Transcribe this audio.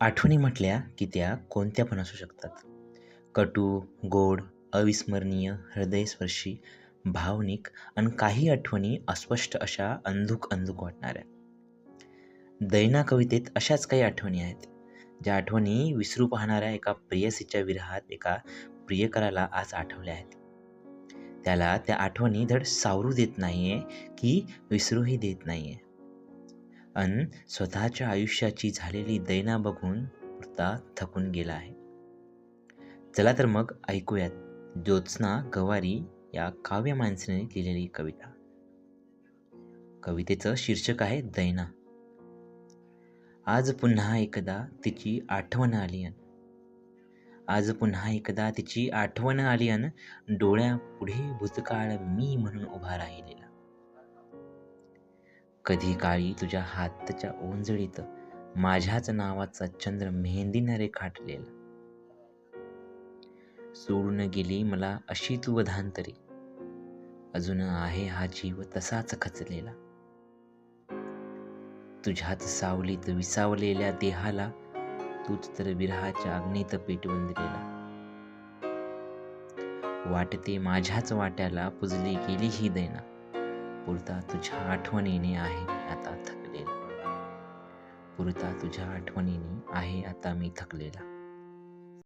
आठवणी म्हटल्या की त्या कोणत्या पण असू शकतात. कटू गोड अविस्मरणीय हृदयस्पर्शी भावनिक आणि काही आठवणी अस्पष्ट अशा अंधुक अंधुक वाटणाऱ्या. दैना कवितेत अशाच काही आठवणी आहेत ज्या आठवणी विसरू पाहणाऱ्या एका प्रेयसीच्या विरहात एका प्रियकराला आज आठवल्या आहेत. त्याला त्या आठवणी धड सावरू देत नाही आहे की विसरूही देत नाही आहे अन स्वतःच्या आयुष्याची झालेली दैना बघून पुरता थकून गेला आहे. चला तर मग ऐकूयात ज्योत्स्ना गवारी या काव्य माणसाने लिहिलेली कविता. कवितेचं शीर्षक आहे दैना. आज पुन्हा एकदा तिची आठवण आली अन. आज पुन्हा एकदा तिची आठवण आली अन डोळ्यापुढे भूतकाळ मी म्हणून उभा राहिलेला. कधी काळी तुझ्या हातच्या ओंजळीत माझ्याच नावाचा चंद्र मेहंदीनं रेखाटलेला. सोडून गेली मला अशी तू वधांतरी. अजून आहे हा जीव तसाच खचलेला. तुझ्यात सावलीत विसावलेल्या देहाला तूच तर विरहाच्या अग्नीत पेटवून दिलेला. वाटते माझ्याच वाट्याला पुजली गेली ही दैना. पुरता तुझ्या आठवणीने आहे आता थकलेला. पुरता तुझ्या आठवणीने आहे आता मी थकलेला.